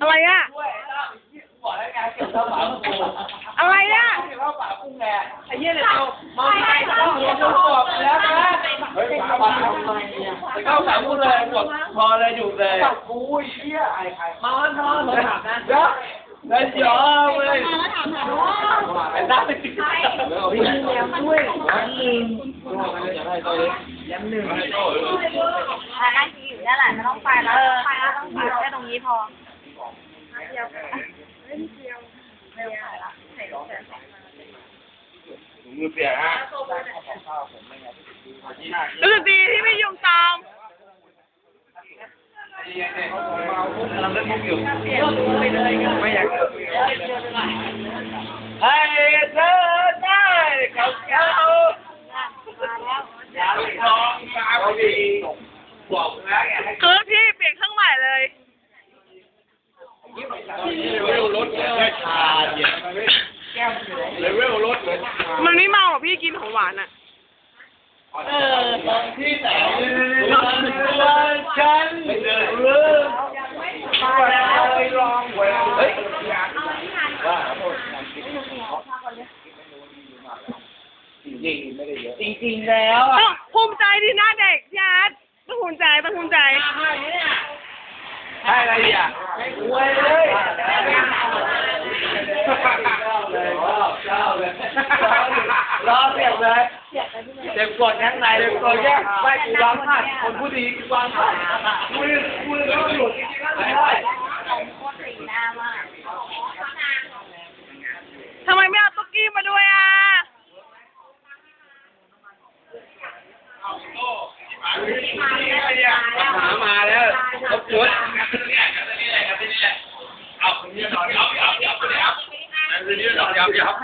อะไรอะอกแล้วไงเข้าวฝาปูอะไรอะเก็บข้าวฝาปูไอ้เหี้ยเนี่ยเรามองไปต้องหัวต้องกรอบแล้วนะเฮ้ยฝาปูทำไมเนี่ยข้าวฝาปูเลยหมดพอเลยอยู่เลยฝาปูเหี้ยไอ้ใครมอนนอนถามนะเดี๋ยวเดี๋ยวยอเลยไอ้ด้าไปติดแล้วพี่แย้ด้วยย้ำหนึ่งจะได้ตั วเล็กย้ำหนึ่งอ่านั่งทีอยู่นั่นแหละไม่ต้องไปแล้วไปแล้วต้องอยู่แค่ตรงนี้พอเดียวเล่นเดียวไม่ไหวละใส่รถเสร็จมือเปียกฮะรู้สึกดีที่ไม่ยุ่งตามกำลังเล่นมุกอยู่ไม่อยากเกิดให้เธอได้กับเขามาแล้วอย่าไปลองตามเขาดี บอกแล้วไงให้คือพี่เปลี่ยนเครื่องใหม่เลย เลเวลรถเหมือนได้ชาเย็นเลเวลรถเหมือนชามันไม่เมาหรอกพี่กินของหวานอะ เออตอนที่แต่งวันฉันเลิกไปลองเฮ้ยจริงๆแล้วต้อะองภูมิใจที่หน้าเด็กพี่อาร์ตต้อง ภูมิใจต้องภูมิใจให้อะไรอะให้อวยเลยรอเสียบเลยเจ็บปวดข้างในเลยตัวแยกไม่กูร้องไห้คนผู้ดีกูร้องไห้มือมือก็หลุดจริงๆก็เลยโคตรสีหน้ามาก ทำไมไม่เอาตุ๊กกี้มาด้วยอะ หามาแล้วรบกวนเอาคนนี้นอนยับยับยับยับ